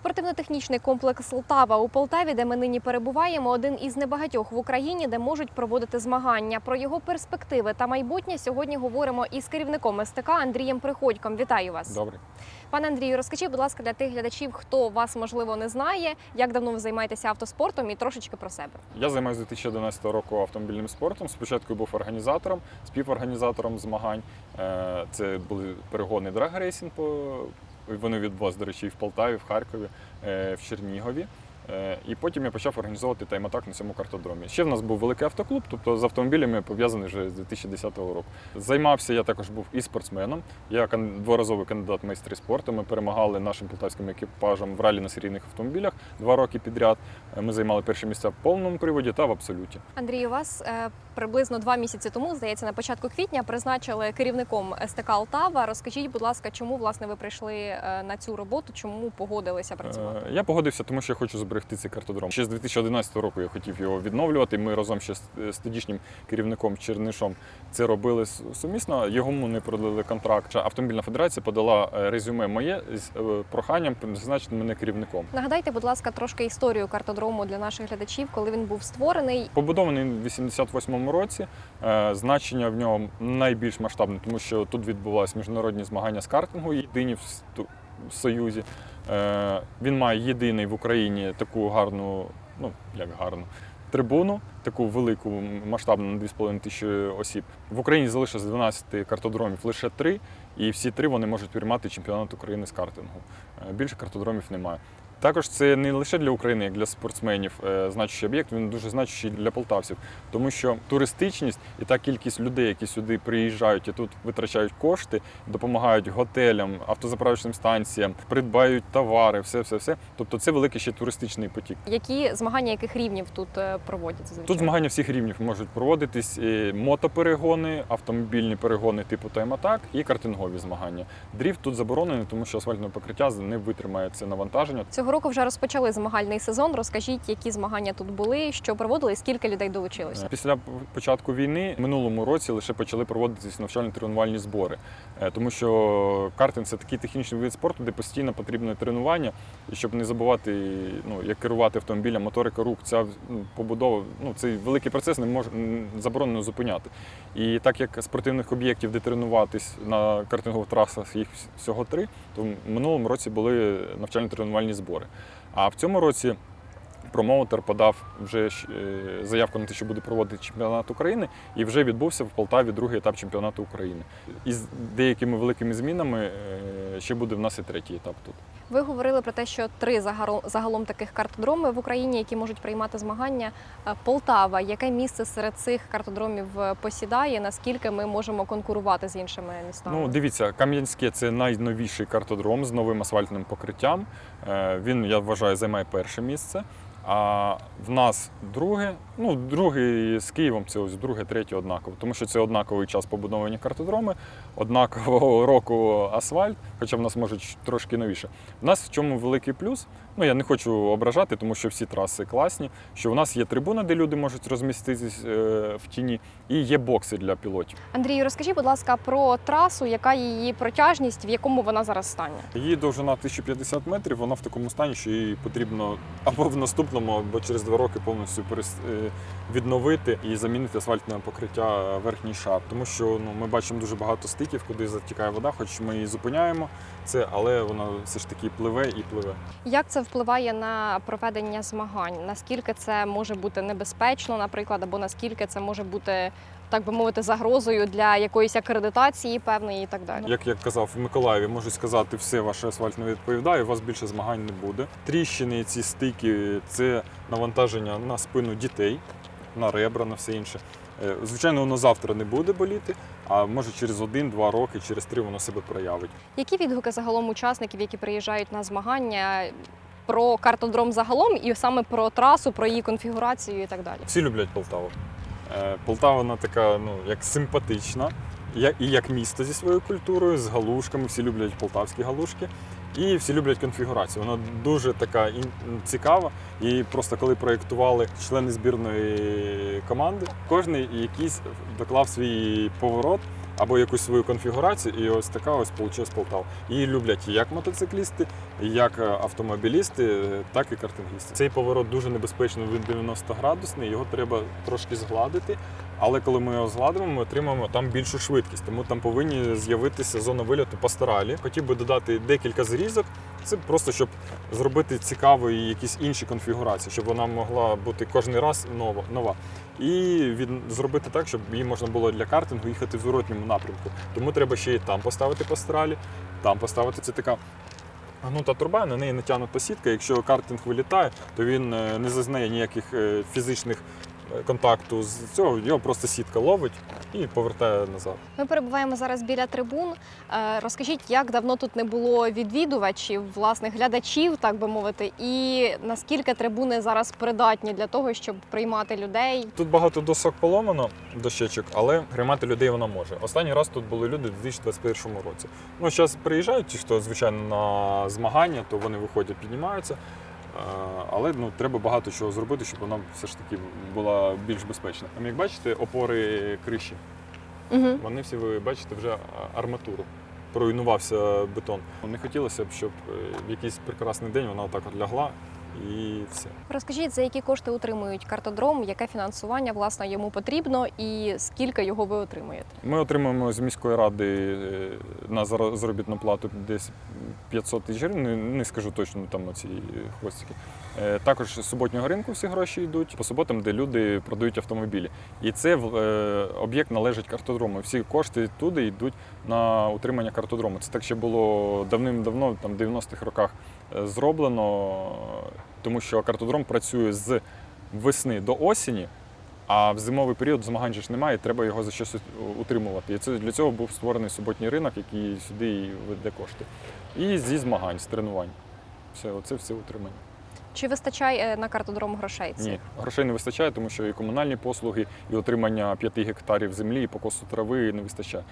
Спортивно-технічний комплекс Лтава у Полтаві, де ми нині перебуваємо, один із небагатьох в Україні, де можуть проводити змагання. Про його перспективи та майбутнє сьогодні говоримо із керівником СТК Андрієм Приходьком. Вітаю вас, Добре. пане Андрію. Розкажіть, будь ласка, для тих глядачів, хто вас можливо не знає, як давно ви займаєтеся автоспортом і трошечки про себе. Я займаюся з 2011 року автомобільним спортом. Спочатку був організатором, співорганізатором змагань. Е, Це були перегони драг-рейсінг. по- Вони відбулися, до речі, і в Полтаві, в Харкові, е, в Чернігові. Е, І потім я почав організовувати тайм-атак на цьому картодромі. Ще в нас був великий автоклуб, тобто з автомобілями пов'язаний вже з 2010 року. Займався я також був і спортсменом. Я дворазовий кандидат в майстри спорту. Ми перемагали нашим полтавським екіпажем в ралі на серійних автомобілях два роки підряд. Ми займали перші місця в повному приводі та в абсолюті. Андрій, у вас е, приблизно два місяці тому, здається, на початку квітня призначили керівником СТК Лтава. Розкажіть, будь ласка, чому власне ви прийшли е, на цю роботу? Чому погодилися працювати? Е, Я погодився, тому що я хочу зберегти цей картодром. Ще з 2011 року я хотів його відновлювати. Ми разом ще з е, тодішнім керівником Чернишом це робили сумісно. Йому не продали контракт. Автомобільна федерація подала резюме моє з проханням призначити мене керівником. Нагадайте, будь ласка, трошки історію картодрому для наших глядачів, коли він був створений. Побудований в 88-му році. Е, Значення в нього найбільш масштабне, тому що тут відбувалися міжнародні змагання з картингу, єдині в Союзі. Е, Він має єдиний в Україні таку гарну, ну як гарну. Трибуну, таку велику масштабну на 2,5 тисячі осіб. В Україні залишилось 12 картодромів, лише три, і всі три вони можуть приймати чемпіонат України з картингу. Е, Більше картодромів немає. Також це не лише для України, як для спортсменів е, значущий об'єкт, він дуже значущий для полтавців, тому що туристичність і та кількість людей, які сюди приїжджають і тут витрачають кошти, допомагають готелям, автозаправочним станціям, придбають товари, все, все, все. Тобто це великий ще туристичний потік. Які змагання яких рівнів тут е, проводяться? Звичайно? Тут змагання всіх рівнів можуть проводитись: і мотоперегони, автомобільні перегони типу тайм-атак і картингові змагання. Дріфт тут заборонений, тому що асфальтне покриття не витримає це навантаження. Цього року вже розпочали змагальний сезон. Розкажіть, які змагання тут були, що проводили, і скільки людей долучилося. Після початку війни минулому році лише почали проводитись навчально-тренувальні збори, Е, тому що картинг це такий технічний вид спорту, де постійно потрібне тренування, і щоб не забувати, ну як керувати автомобілем, моторика рук, ця ну, побудова, ну цей великий процес не може заборонено зупиняти. І так як спортивних об'єктів, де тренуватись на картингових трасах, їх всього три, то в минулому році були навчально-тренувальні збори. А в цьому році промоутер подав вже е, заявку на те, що буде проводити чемпіонат України, і вже відбувся в Полтаві другий етап чемпіонату України. Із деякими великими змінами е, ще буде в нас і третій етап тут. Ви говорили про те, що три загалом, таких картодроми в Україні, які можуть приймати змагання. Е, Полтава, яке місце серед цих картодромів е, посідає? Наскільки ми можемо конкурувати з іншими містами? Ну, дивіться, Кам'янське це найновіший картодром з новим асфальтним покриттям. Е, Він, я вважаю, займає перше місце. А в нас друге, ну, другий з Києвом це ось друге, третє однаково, тому що це однаковий час побудовані картодроми, однакового року асфальт, хоча в нас може трошки новіше. У нас в чому великий плюс. Ну я не хочу ображати, тому що всі траси класні. Що в нас є трибуна, де люди можуть розміститись е, в тіні, і є бокси для пілотів. Андрію, розкажіть, будь ласка, про трасу, яка її протяжність, в якому вона зараз стані? Її довжина 1050 метрів, вона в такому стані, що її потрібно або в наступному, або через два роки повністю е, відновити і замінити асфальтне покриття е, верхній шар. Тому що ну, ми бачимо дуже багато стиків, куди затікає вода, хоч ми її зупиняємо, це, але вона все ж таки пливе і пливе. Як це впливає на проведення змагань? Наскільки це може бути небезпечно, наприклад, або наскільки це може бути, так би мовити, загрозою для якоїсь акредитації певної і так далі? Як я казав, в Миколаєві можуть сказати, все ваше асфальт не відповідає, у вас більше змагань не буде. Тріщини, ці стики це навантаження на спину дітей, на ребра, на все інше. Е, Звичайно, воно завтра не буде боліти, а може через один-два роки, через три воно себе проявить. Які відгуки загалом учасників, які приїжджають на змагання? Про картодром загалом і саме про трасу, про її конфігурацію і так далі. Всі люблять Полтаву. Е, Полтава вона така, ну, як симпатична, і як місто зі своєю культурою, з галушками. Всі люблять полтавські галушки. І всі люблять конфігурацію. Вона дуже така цікава. І просто коли проєктували члени збірної команди, кожен якийсь доклав свій поворот або якусь свою конфігурацію, і ось така ось вийшла Полтава. Її люблять як мотоциклісти, як е, автомобілісти, е, так і картингісти. Цей поворот дуже небезпечний, він 90 градусний, його треба трошки згладити. Але коли ми його згладимо, ми отримаємо там більшу швидкість, тому там повинні з'явитися зона вильоту по. Хотів би додати декілька зрізок. Це просто щоб зробити цікаві якісь інші конфігурації, щоб вона могла бути кожен раз нова. нова. І від, зробити так, щоб її можна було для картингу їхати в зворотньому напрямку. Тому треба ще і там поставити по там поставити це така. Гнута труба, на неї натягнута сітка. Якщо картинг вилітає, то він е, не зазнає ніяких е, фізичних контакту з цього, його просто сітка ловить і повертає назад. Ми перебуваємо зараз біля трибун. Е, Розкажіть, як давно тут не було відвідувачів, власних глядачів, так би мовити, і наскільки трибуни зараз придатні для того, щоб приймати людей? Тут багато досок поломано, дощечок, але приймати людей вона може. Останній раз тут були люди у 2021 році. Ну, зараз приїжджають ті, хто звичайно на змагання, то вони виходять, піднімаються. Е, Але ну, треба багато чого зробити, щоб вона все ж таки була більш безпечна. Там, як бачите, опори криші, Угу. вони всі, ви бачите, вже арматуру. Проруйнувався бетон. Не хотілося б, щоб е, в якийсь прекрасний день вона отак от лягла і все. Розкажіть, за які кошти утримують картодром, яке фінансування власне йому потрібно, і скільки його ви отримуєте? Ми отримуємо з міської ради е, на заробітну плату десь 500 тисяч гривень, не, скажу точно там ці хвостики. Е, Також з суботнього ринку всі гроші йдуть по суботам, де люди продають автомобілі. І це е, об'єкт належить картодрому. Всі кошти туди йдуть на утримання картодрому. Це так ще було давним-давно, там в 90-х роках зроблено, тому що картодром працює з весни до осені. А в зимовий період змагань ж немає, треба його за щось утримувати. І це для цього був створений суботній ринок, який сюди і веде кошти. І зі змагань, з тренувань. Все, оце все утримання. Чи вистачає на картодром грошей? цих? Ні, грошей не вистачає, тому що і комунальні послуги, і отримання 5 гектарів землі, і покосу трави не вистачає.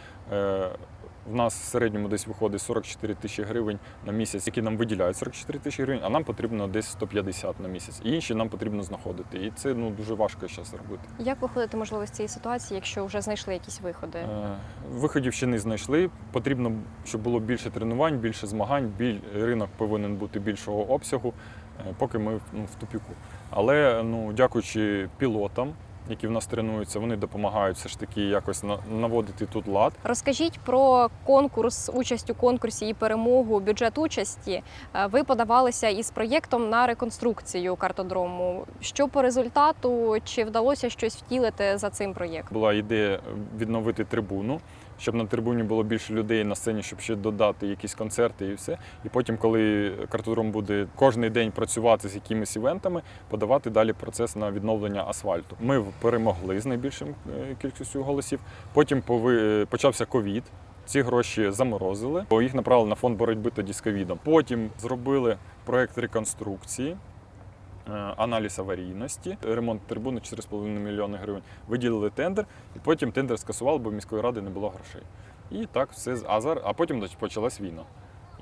В нас в середньому десь виходить 44 тисячі гривень на місяць, які нам виділяють 44 тисячі гривень, а нам потрібно десь 150 на місяць. І інші нам потрібно знаходити. І це ну, дуже важко зараз робити. Як виходити можливо з цієї ситуації, якщо вже знайшли якісь виходи? Е, Виходів ще не знайшли. Потрібно, щоб було більше тренувань, більше змагань, біль... ринок повинен бути більшого обсягу, е, поки ми ну, в тупіку. Але ну, дякуючи пілотам, які в нас тренуються, вони допомагають все ж таки якось на- наводити тут лад. Розкажіть про конкурс, участь у конкурсі і перемогу, бюджет участі. Е, Ви подавалися із проєктом на реконструкцію картодрому. Що по результату? Чи вдалося щось втілити за цим проєктом? Була ідея відновити трибуну, щоб на трибуні було більше людей на сцені, щоб ще додати якісь концерти і все. І потім, коли картодром буде кожен день працювати з якимись івентами, подавати далі процес на відновлення асфальту. Ми перемогли з найбільшим е, кількістю голосів. Потім е, почався ковід. Ці гроші заморозили, бо їх направили на фонд боротьби тоді з ковідом. Потім зробили проект реконструкції. Е, Аналіз аварійності, ремонт трибуни 4,5 мільйони гривень. Виділили тендер, і потім тендер скасували, бо міської ради не було грошей. І так все з- Азар, а потім почалась війна.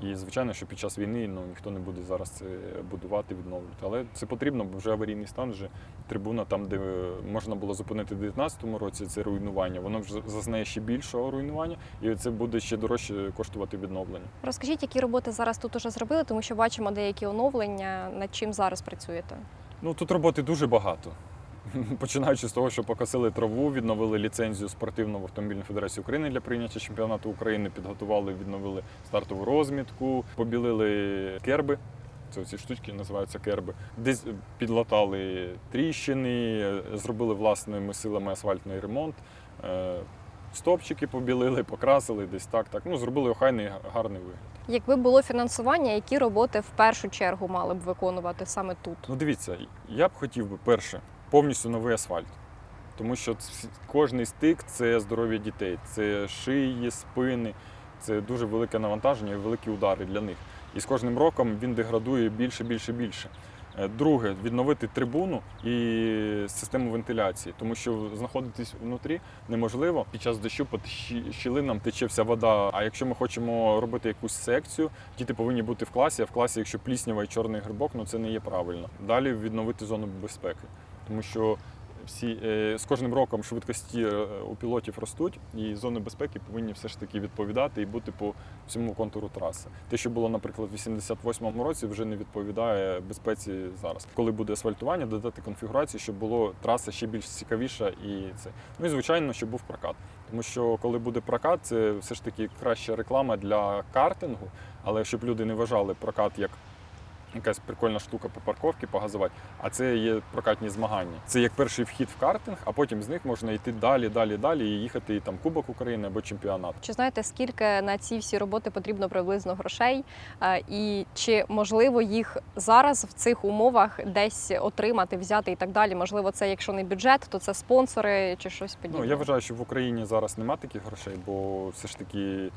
І звичайно, що під час війни ну, ніхто не буде зараз це будувати, відновлювати. Але це потрібно, бо вже аварійний стан, вже трибуна там, де е, можна було зупинити в 2019 році, це руйнування. Воно вже зазнає ще більшого руйнування, і це буде ще дорожче коштувати відновлення. Розкажіть, які роботи зараз тут уже зробили, тому що бачимо деякі оновлення. Над чим зараз працюєте? Ну тут роботи дуже багато. Починаючи з того, що покосили траву, відновили ліцензію спортивну в Автомобільній Федерації України для прийняття чемпіонату України, підготували, відновили стартову розмітку, побілили керби. Це ці штучки називаються керби. Десь підлатали тріщини, е, зробили власними силами асфальтний ремонт. е, Стопчики побілили, покрасили десь так. так. Ну, зробили охайний гарний вигляд. Якби було фінансування, які роботи в першу чергу мали б виконувати саме тут? Ну дивіться, я б хотів би перше повністю новий асфальт. Тому що кожний стик це здоров'я дітей, це шиї, спини, це дуже велике навантаження і великі удари для них. І з кожним роком він деградує більше, більше, більше. Е, Друге, відновити трибуну і систему вентиляції, тому що знаходитись внутрі неможливо. Під час дощу по щілинам тече вся вода. А якщо ми хочемо робити якусь секцію, діти повинні бути в класі, а в класі, якщо пліснява і чорний грибок, ну це не є правильно. Далі відновити зону безпеки, тому що всі е, з кожним роком швидкості е, у пілотів ростуть, і зони безпеки повинні все ж таки відповідати і бути по всьому контуру траси. Те, що було, наприклад, в 88-му році, вже не відповідає безпеці зараз. Коли буде асфальтування, додати конфігурацію, щоб було траса ще більш цікавіша і це. Ну і звичайно, щоб був прокат. Тому що коли буде прокат, це все ж таки краща реклама для картингу, але щоб люди не вважали прокат як якась прикольна штука по парковці, погазувати, а це є прокатні змагання. Це як перший вхід в картинг, а потім з них можна йти далі, далі, далі і їхати і там Кубок України або чемпіонат. Чи знаєте, скільки на ці всі роботи потрібно приблизно грошей? І чи можливо їх зараз в цих умовах десь отримати, взяти і так далі? Можливо, це якщо не бюджет, то це спонсори чи щось подібне? Ну я вважаю, що в Україні зараз немає таких грошей, бо все ж таки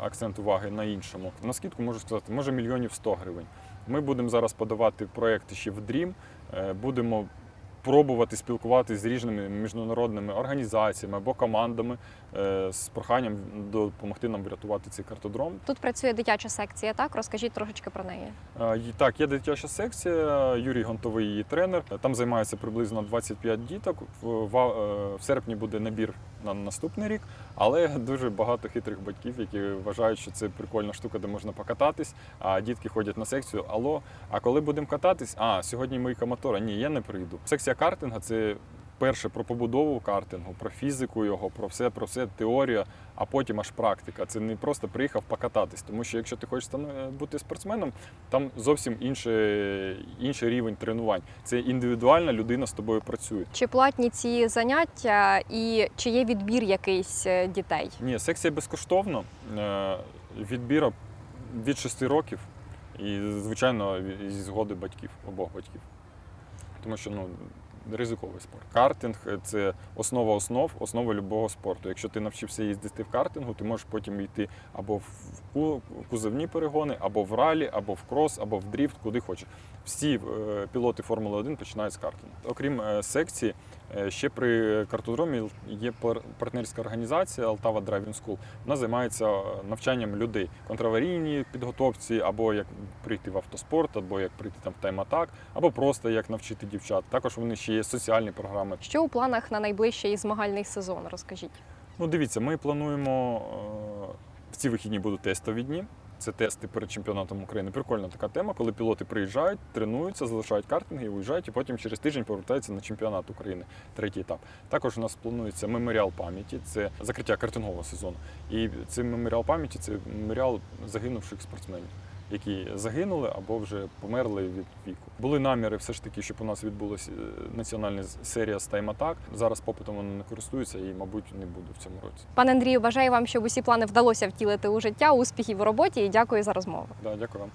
акцент уваги на іншому. На скидку можу сказати, може мільйонів 100 гривень. Ми будемо зараз подавати проекти ще в Dream, е, будемо пробувати спілкуватися з різними міжнародними організаціями або командами е, з проханням допомогти нам врятувати цей картодром. Тут працює дитяча секція, так? Розкажіть трошечки про неї. Е, Так, є дитяча секція, Юрій Гонтовий її тренер. Там займається приблизно 25 діток. В серпні буде набір на наступний рік, але дуже багато хитрих батьків, які вважають, що це прикольна штука, де можна покататись. А дітки ходять на секцію. Алло, а коли будемо кататись? А сьогодні мийка мотора. Ні, я не прийду. Секція картинга це. Перше про побудову картингу, про фізику його, про все, про все теорія, а потім аж практика. Це не просто приїхав покататись. Тому що якщо ти хочеш бути спортсменом, там зовсім інший, інший рівень тренувань. Це індивідуальна людина з тобою працює. Чи платні ці заняття, і чи є відбір якийсь е, дітей? Ні, секція безкоштовна. Е, Відбір від 6 років і, звичайно, зі згоди батьків, обох батьків. Тому що ну, ризиковий спорт. Картинг це основа основ, основа любого спорту. Якщо ти навчився їздити в картингу, ти можеш потім йти або в ку- кузовні перегони, або в ралі, або в крос, або в дріфт, куди хочеш. Всі е, пілоти Формули 1 починають з картингу. Окрім е, секції, ще при картодромі є пар- партнерська організація Altava Driving School. Вона займається е, навчанням людей контраварійній підготовці, або як прийти в автоспорт, або як прийти там в тайм-атак, або просто як навчити дівчат. Також вони ще є соціальні програми. Що у планах на найближчий змагальний сезон? Розкажіть. Ну, дивіться, ми плануємо е, в ці вихідні будуть тестові дні. Це тести перед чемпіонатом України. Прикольна така тема, коли пілоти приїжджають, тренуються, залишають картинги, уїжджають і потім через тиждень повертаються на чемпіонат України, третій етап. Також у нас планується меморіал пам'яті, це закриття картингового сезону. І цей меморіал пам'яті це меморіал загинувших спортсменів, які загинули або вже померли від віку. Були наміри все ж таки, щоб у нас відбулася національна серія з тайм-атак. Зараз попитом вони не користуються і, мабуть, не буде в цьому році. Пане Андрію, бажаю вам, щоб усі плани вдалося втілити у життя, успіхів у роботі і дякую за розмову. Да, дякую вам.